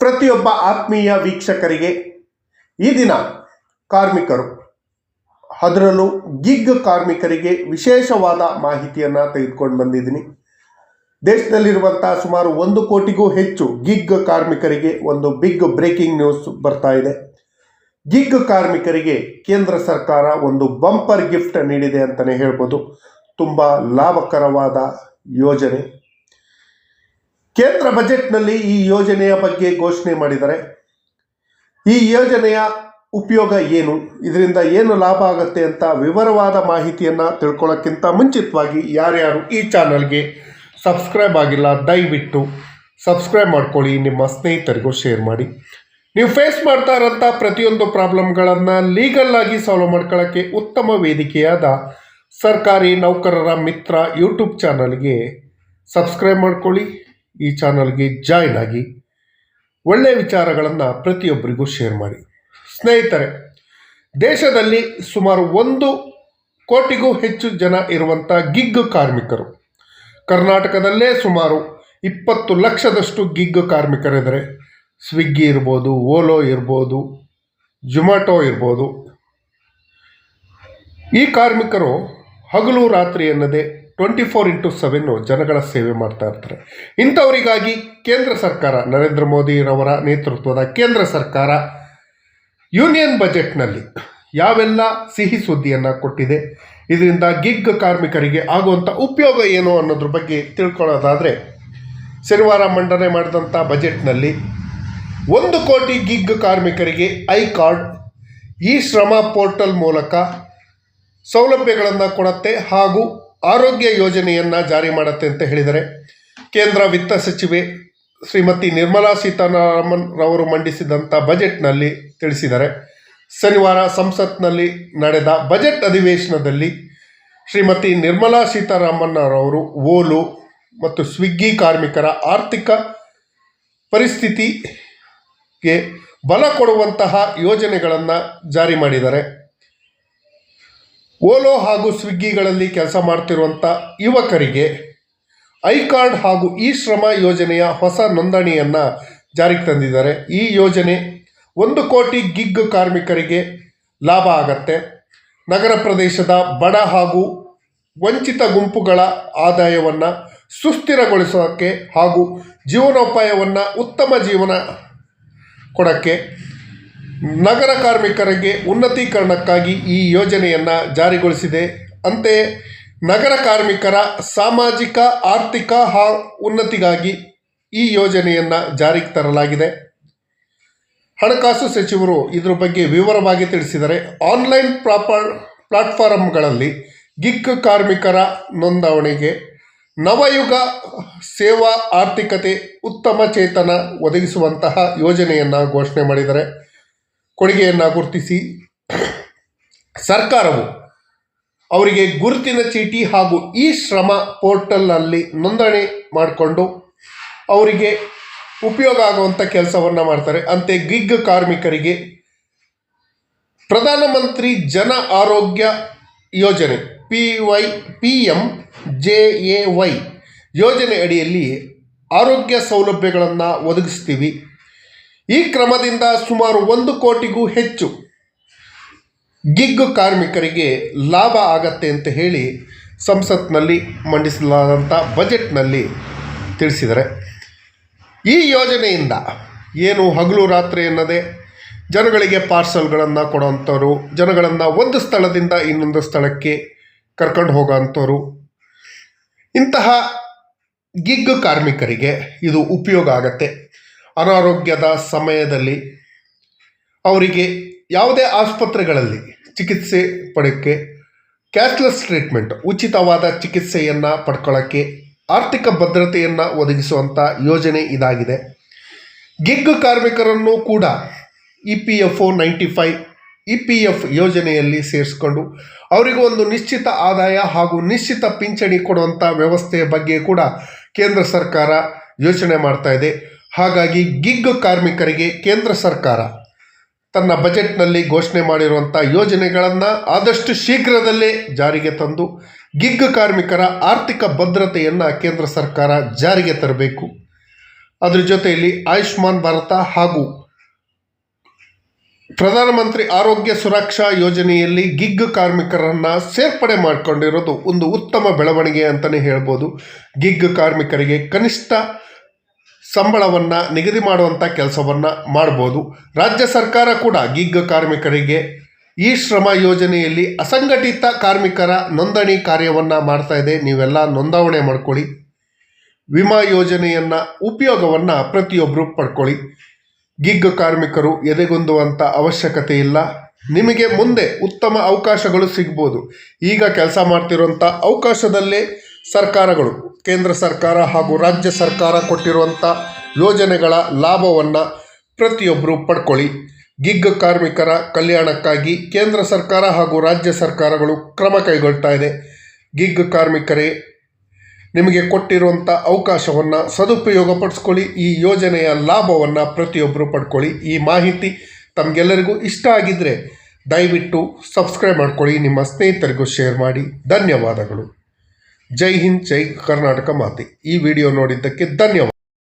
ಪ್ರತಿಯೊಬ್ಬ ಆತ್ಮೀಯ ವೀಕ್ಷಕರಿಗೆ ಈ ದಿನ ಕಾರ್ಮಿಕರು, ಅದರಲ್ಲೂ ಗಿಗ್ ಕಾರ್ಮಿಕರಿಗೆ ವಿಶೇಷವಾದ ಮಾಹಿತಿಯನ್ನು ತೆಗೆದುಕೊಂಡು ಬಂದಿದ್ದೀನಿ. ದೇಶದಲ್ಲಿರುವಂಥ ಸುಮಾರು ಒಂದು ಕೋಟಿಗೂ ಹೆಚ್ಚು ಗಿಗ್ ಕಾರ್ಮಿಕರಿಗೆ ಒಂದು ಬಿಗ್ ಬ್ರೇಕಿಂಗ್ ನ್ಯೂಸ್ ಬರ್ತಾ ಇದೆ. ಗಿಗ್ ಕಾರ್ಮಿಕರಿಗೆ ಕೇಂದ್ರ ಸರ್ಕಾರ ಒಂದು ಬಂಪರ್ ಗಿಫ್ಟ್ ನೀಡಿದೆ ಅಂತಲೇ ಹೇಳ್ಬೋದು. ತುಂಬ ಲಾಭಕರವಾದ ಯೋಜನೆ. ಕೇಂದ್ರ ಬಜೆಟ್ನಲ್ಲಿ ಈ ಯೋಜನೆಯ ಬಗ್ಗೆ ಘೋಷಣೆ ಮಾಡಿದ್ದಾರೆ. ಈ ಯೋಜನೆಯ ಉಪಯೋಗ ಏನು? ಇದರಿಂದ ಏನು ಲಾಭ ಆಗುತ್ತೆ ಅಂತ ವಿವರವಾದ ಮಾಹಿತಿಯನ್ನು ತಿಳ್ಕೊಳ್ಳೋಕ್ಕಿಂತ ಮುಂಚಿತವಾಗಿ ಯಾರ್ಯಾರು ಈ ಚಾನಲ್ಗೆ ಸಬ್ಸ್ಕ್ರೈಬ್ ಆಗಿಲ್ಲ, ದಯವಿಟ್ಟು ಸಬ್ಸ್ಕ್ರೈಬ್ ಮಾಡ್ಕೊಳ್ಳಿ, ನಿಮ್ಮ ಸ್ನೇಹಿತರಿಗೂ ಶೇರ್ ಮಾಡಿ. ನೀವು ಫೇಸ್ ಮಾಡ್ತಾ ಇರೋಂಥ ಪ್ರತಿಯೊಂದು ಪ್ರಾಬ್ಲಮ್ಗಳನ್ನು ಲೀಗಲ್ ಆಗಿ ಸಾಲ್ವ್ ಮಾಡ್ಕೊಳ್ಳೋಕ್ಕೆ ಉತ್ತಮ ವೇದಿಕೆಯಾದ ಸರ್ಕಾರಿ ನೌಕರರ ಮಿತ್ರ ಯೂಟ್ಯೂಬ್ ಚಾನಲ್ಗೆ ಸಬ್ಸ್ಕ್ರೈಬ್ ಮಾಡ್ಕೊಳ್ಳಿ. ಈ ಚಾನಲ್ಗೆ ಜಾಯ್ನ್ ಆಗಿ ಒಳ್ಳೆಯ ವಿಚಾರಗಳನ್ನು ಪ್ರತಿಯೊಬ್ಬರಿಗೂ ಶೇರ್ ಮಾಡಿ. ಸ್ನೇಹಿತರೆ, ದೇಶದಲ್ಲಿ ಸುಮಾರು ಒಂದು ಕೋಟಿಗೂ ಹೆಚ್ಚು ಜನ ಇರುವಂಥ ಗಿಗ್ ಕಾರ್ಮಿಕರು. ಕರ್ನಾಟಕದಲ್ಲೇ ಸುಮಾರು ಇಪ್ಪತ್ತು ಲಕ್ಷದಷ್ಟು ಗಿಗ್ ಕಾರ್ಮಿಕರಿದ್ದಾರೆ ಸ್ವಿಗ್ಗಿ ಇರ್ಬೋದು, ಓಲೋ ಇರ್ಬೋದು, ಜೊಮ್ಯಾಟೊ ಇರ್ಬೋದು. ಈ ಕಾರ್ಮಿಕರು ಹಗಲು ರಾತ್ರಿ ಎನ್ನದೆ ಟ್ವೆಂಟಿ ಫೋರ್ ಇಂಟು ಸೆವೆನ್ನು ಜನಗಳ ಸೇವೆ ಮಾಡ್ತಾ ಇರ್ತಾರೆ. ಇಂಥವರಿಗಾಗಿ ಕೇಂದ್ರ ಸರ್ಕಾರ, ನರೇಂದ್ರ ಮೋದಿರವರ ನೇತೃತ್ವದ ಕೇಂದ್ರ ಸರ್ಕಾರ ಯೂನಿಯನ್ ಬಜೆಟ್ನಲ್ಲಿ ಯಾವೆಲ್ಲ ಸಿಹಿ ಸುದ್ದಿಯನ್ನು ಕೊಟ್ಟಿದೆ, ಇದರಿಂದ ಗಿಗ್ ಕಾರ್ಮಿಕರಿಗೆ ಆಗುವಂಥ ಉಪಯೋಗ ಏನು ಅನ್ನೋದ್ರ ಬಗ್ಗೆ ತಿಳ್ಕೊಳ್ಳೋದಾದರೆ, ಶನಿವಾರ ಮಂಡನೆ ಮಾಡಿದಂಥ ಬಜೆಟ್ನಲ್ಲಿ ಒಂದು ಕೋಟಿ ಗಿಗ್ ಕಾರ್ಮಿಕರಿಗೆ ಐ ಕಾರ್ಡ್ ಈ ಶ್ರಮ ಪೋರ್ಟಲ್ ಮೂಲಕ ಸೌಲಭ್ಯಗಳನ್ನು ಕೊಡತ್ತೆ ಹಾಗೂ ಆರೋಗ್ಯ ಯೋಜನೆಯನ್ನು ಜಾರಿ ಮಾಡುತ್ತೆ ಅಂತ ಹೇಳಿದರೆ, ಕೇಂದ್ರ ವಿತ್ತ ಸಚಿವೆ ಶ್ರೀಮತಿ ನಿರ್ಮಲಾ ಸೀತಾರಾಮನ್ ರವರು ಮಂಡಿಸಿದಂಥ ಬಜೆಟ್ನಲ್ಲಿ ತಿಳಿಸಿದ್ದಾರೆ ಶನಿವಾರ ಸಂಸತ್ನಲ್ಲಿ ನಡೆದ ಬಜೆಟ್ ಅಧಿವೇಶನದಲ್ಲಿ ಶ್ರೀಮತಿ ನಿರ್ಮಲಾ ಸೀತಾರಾಮನ್ ರವರು ಓಲು ಮತ್ತು ಸ್ವಿಗ್ಗಿ ಕಾರ್ಮಿಕರ ಆರ್ಥಿಕ ಪರಿಸ್ಥಿತಿಗೆ ಬಲ ಕೊಡುವಂತಹ ಯೋಜನೆಗಳನ್ನು ಜಾರಿ ಮಾಡಿದ್ದಾರೆ ಓಲೋ ಹಾಗೂ ಸ್ವಿಗ್ಗಿಗಳಲ್ಲಿ ಕೆಲಸ ಮಾಡ್ತಿರುವಂಥ ಯುವಕರಿಗೆ ಐ ಕಾರ್ಡ್ ಹಾಗೂ ಇ ಶ್ರಮ ಯೋಜನೆಯ ಹೊಸ ನೋಂದಣಿಯನ್ನು ಜಾರಿಗೆ ತಂದಿದ್ದಾರೆ. ಈ ಯೋಜನೆ ಒಂದು ಕೋಟಿ ಗಿಗ್ ಕಾರ್ಮಿಕರಿಗೆ ಲಾಭ ಆಗತ್ತೆ. ನಗರ ಪ್ರದೇಶದ ಬಡ ಹಾಗೂ ವಂಚಿತ ಗುಂಪುಗಳ ಆದಾಯವನ್ನು ಸುಸ್ಥಿರಗೊಳಿಸೋಕ್ಕೆ ಹಾಗೂ ಜೀವನೋಪಾಯವನ್ನು ಉತ್ತಮ ಜೀವನ ಕೊಡೋಕ್ಕೆ ನಗರ ಕಾರ್ಮಿಕರಿಗೆ ಉನ್ನತೀಕರಣಕ್ಕಾಗಿ ಈ ಯೋಜನೆಯನ್ನು ಜಾರಿಗೊಳಿಸಿದೆ. ಅಂತೆ ನಗರ ಕಾರ್ಮಿಕರ ಸಾಮಾಜಿಕ, ಆರ್ಥಿಕ ಹಾ, ಉನ್ನತಿಗಾಗಿ ಈ ಯೋಜನೆಯನ್ನು ಜಾರಿಗೆ ತರಲಾಗಿದೆ. ಹಣಕಾಸು ಸಚಿವರು ಇದರ ಬಗ್ಗೆ ವಿವರವಾಗಿ ತಿಳಿಸಿದರೆ, ಆನ್ಲೈನ್ ಪ್ರಾಪರ್ ಪ್ಲಾಟ್ಫಾರ್ಮ್ಗಳಲ್ಲಿ ಗಿಗ್ ಕಾರ್ಮಿಕರ ನೋಂದಣಿಗೆ ನವಯುಗ ಸೇವಾ ಆರ್ಥಿಕತೆ ಉತ್ತಮ ಚೇತನ ಒದಗಿಸುವಂತಹ ಯೋಜನೆಯನ್ನು ಘೋಷಣೆ ಮಾಡಿದ್ದಾರೆ ಕೊಡುಗೆಯನ್ನು ಗುರುತಿಸಿ ಸರ್ಕಾರವು ಅವರಿಗೆ ಗುರುತಿನ ಚೀಟಿ ಹಾಗೂ ಈ ಶ್ರಮ ಪೋರ್ಟಲ್ನಲ್ಲಿ ನೋಂದಣಿ ಮಾಡಿಕೊಂಡು ಅವರಿಗೆ ಉಪಯೋಗ ಆಗುವಂಥ ಕೆಲಸವನ್ನು ಮಾಡ್ತಾರೆ. ಅಂತೆ ಗಿಗ್ ಕಾರ್ಮಿಕರಿಗೆ ಪ್ರಧಾನಮಂತ್ರಿ ಜನ ಆರೋಗ್ಯ ಯೋಜನೆ P Y P M J A Y ಯೋಜನೆ ಅಡಿಯಲ್ಲಿ ಆರೋಗ್ಯ ಸೌಲಭ್ಯಗಳನ್ನು ಒದಗಿಸ್ತೀವಿ. ಈ ಕ್ರಮದಿಂದ ಸುಮಾರು ಒಂದು ಕೋಟಿಗೂ ಹೆಚ್ಚು ಗಿಗ್ ಕಾರ್ಮಿಕರಿಗೆ ಲಾಭ ಆಗತ್ತೆ ಅಂತ ಹೇಳಿ ಸಂಸತ್ನಲ್ಲಿ ಮಂಡಿಸಲಾದಂಥ ಬಜೆಟ್ನಲ್ಲಿ ತಿಳಿಸಿದರೆ ಈ ಯೋಜನೆಯಿಂದ ಏನು ಹಗಲು ರಾತ್ರಿ ಎನ್ನದೇ ಜನಗಳಿಗೆ ಪಾರ್ಸಲ್ಗಳನ್ನು ಕೊಡೋವಂಥವ್ರು ಜನಗಳನ್ನು ಒಂದು ಸ್ಥಳದಿಂದ ಇನ್ನೊಂದು ಸ್ಥಳಕ್ಕೆ ಕರ್ಕೊಂಡು ಹೋಗೋವಂಥವ್ರು ಇಂತಹ ಗಿಗ್ ಕಾರ್ಮಿಕರಿಗೆ ಇದು ಉಪಯೋಗ ಆಗತ್ತೆ. ಅನಾರೋಗ್ಯದ ಸಮಯದಲ್ಲಿ ಅವರಿಗೆ ಯಾವುದೇ ಆಸ್ಪತ್ರೆಗಳಲ್ಲಿ ಚಿಕಿತ್ಸೆ ಪಡೆಯೋಕ್ಕೆ ಕ್ಯಾಶ್ಲೆಸ್ ಟ್ರೀಟ್ಮೆಂಟ್, ಉಚಿತವಾದ ಚಿಕಿತ್ಸೆಯನ್ನು ಪಡ್ಕೊಳ್ಳೋಕ್ಕೆ ಆರ್ಥಿಕ ಭದ್ರತೆಯನ್ನು ಒದಗಿಸುವಂಥ ಯೋಜನೆ ಇದಾಗಿದೆ. ಗಿಗ್ ಕಾರ್ಮಿಕರನ್ನು ಕೂಡ E P F O ninety five E P F ಯೋಜನೆಯಲ್ಲಿ ಸೇರಿಸ್ಕೊಂಡು ಅವರಿಗೂ ಒಂದು ನಿಶ್ಚಿತ ಆದಾಯ ಹಾಗೂ ನಿಶ್ಚಿತ ಪಿಂಚಣಿ ಕೊಡುವಂಥ ವ್ಯವಸ್ಥೆಯ ಬಗ್ಗೆ ಕೂಡ ಕೇಂದ್ರ ಸರ್ಕಾರ ಯೋಚನೆ ಮಾಡ್ತಾ ಇದೆ. ಹಾಗಾಗಿ ಗಿಗ್ ಕಾರ್ಮಿಕರಿಗೆ ಕೇಂದ್ರ ಸರ್ಕಾರ ತನ್ನ ಬಜೆಟ್ನಲ್ಲಿ ಘೋಷಣೆ ಮಾಡಿರುವಂಥ ಯೋಜನೆಗಳನ್ನು ಆದಷ್ಟು ಶೀಘ್ರದಲ್ಲೇ ಜಾರಿಗೆ ತಂದು ಗಿಗ್ ಕಾರ್ಮಿಕರ ಆರ್ಥಿಕ ಭದ್ರತೆಯನ್ನು ಕೇಂದ್ರ ಸರ್ಕಾರ ಜಾರಿಗೆ ತರಬೇಕು. ಅದರ ಜೊತೆಯಲ್ಲಿ ಆಯುಷ್ಮಾನ್ ಭಾರತ ಹಾಗೂ ಪ್ರಧಾನಮಂತ್ರಿ ಆರೋಗ್ಯ ಸುರಕ್ಷಾ ಯೋಜನೆಯಲ್ಲಿ ಗಿಗ್ ಕಾರ್ಮಿಕರನ್ನು ಸೇರ್ಪಡೆ ಮಾಡಿಕೊಂಡಿರೋದು ಒಂದು ಉತ್ತಮ ಬೆಳವಣಿಗೆ ಅಂತಲೇ ಹೇಳ್ಬೋದು. ಗಿಗ್ ಕಾರ್ಮಿಕರಿಗೆ ಕನಿಷ್ಠ ಸಂಬಳವನ್ನು ನಿಗದಿ ಮಾಡುವಂಥ ಕೆಲಸವನ್ನು ಮಾಡ್ಬೋದು. ರಾಜ್ಯ ಸರ್ಕಾರ ಕೂಡ ಗಿಗ್ ಕಾರ್ಮಿಕರಿಗೆ ಈ ಶ್ರಮ ಯೋಜನೆಯಲ್ಲಿ ಅಸಂಘಟಿತ ಕಾರ್ಮಿಕರ ನೋಂದಣಿ ಕಾರ್ಯವನ್ನು ಮಾಡ್ತಾ ಇದೆ. ನೀವೆಲ್ಲ ನೋಂದಾವಣೆ ಮಾಡ್ಕೊಳ್ಳಿ. ವಿಮಾ ಯೋಜನೆಯನ್ನು ಉಪಯೋಗವನ್ನು ಪ್ರತಿಯೊಬ್ಬರು ಪಡ್ಕೊಳ್ಳಿ. ಗಿಗ್ ಕಾರ್ಮಿಕರು ಎದೆಗುಂದುವಂಥ ಅವಶ್ಯಕತೆ ಇಲ್ಲ. ನಿಮಗೆ ಮುಂದೆ ಉತ್ತಮ ಅವಕಾಶಗಳು ಸಿಗ್ಬೋದು. ಈಗ ಕೆಲಸ ಮಾಡ್ತಿರುವಂಥ ಅವಕಾಶದಲ್ಲೇ ಸರ್ಕಾರಗಳು ಕೇಂದ್ರ ಸರ್ಕಾರ ಹಾಗೂ ರಾಜ್ಯ ಸರ್ಕಾರ ಕೊಟ್ಟಿರುವಂಥ ಯೋಜನೆಗಳ ಲಾಭವನ್ನು ಪ್ರತಿಯೊಬ್ಬರು ಪಡ್ಕೊಳ್ಳಿ. ಗಿಗ್ ಕಾರ್ಮಿಕರ ಕಲ್ಯಾಣಕ್ಕಾಗಿ ಕೇಂದ್ರ ಸರ್ಕಾರ ಹಾಗೂ ರಾಜ್ಯ ಸರ್ಕಾರಗಳು ಕ್ರಮ ಕೈಗೊಳ್ತಾ ಇದೆ. ಗಿಗ್ ಕಾರ್ಮಿಕರೇ, ನಿಮಗೆ ಕೊಟ್ಟಿರುವಂಥ ಅವಕಾಶವನ್ನು ಸದುಪಯೋಗ ಪಡಿಸ್ಕೊಳ್ಳಿ, ಈ ಯೋಜನೆಯ ಲಾಭವನ್ನು ಪ್ರತಿಯೊಬ್ಬರು ಪಡ್ಕೊಳ್ಳಿ. ಈ ಮಾಹಿತಿ ತಮಗೆಲ್ಲರಿಗೂ ಇಷ್ಟ ಆಗಿದ್ದರೆ ದಯವಿಟ್ಟು ಸಬ್ಸ್ಕ್ರೈಬ್ ಮಾಡ್ಕೊಳ್ಳಿ, ನಿಮ್ಮ ಸ್ನೇಹಿತರಿಗೂ ಶೇರ್ ಮಾಡಿ. ಧನ್ಯವಾದಗಳು. ಜೈ ಹಿಂದ್ ಜೈ ಕರ್ನಾಟಕ ಮಾತೆ. ಈ ವಿಡಿಯೋ ನೋಡಿದ್ದಕ್ಕೆ ಧನ್ಯವಾದ.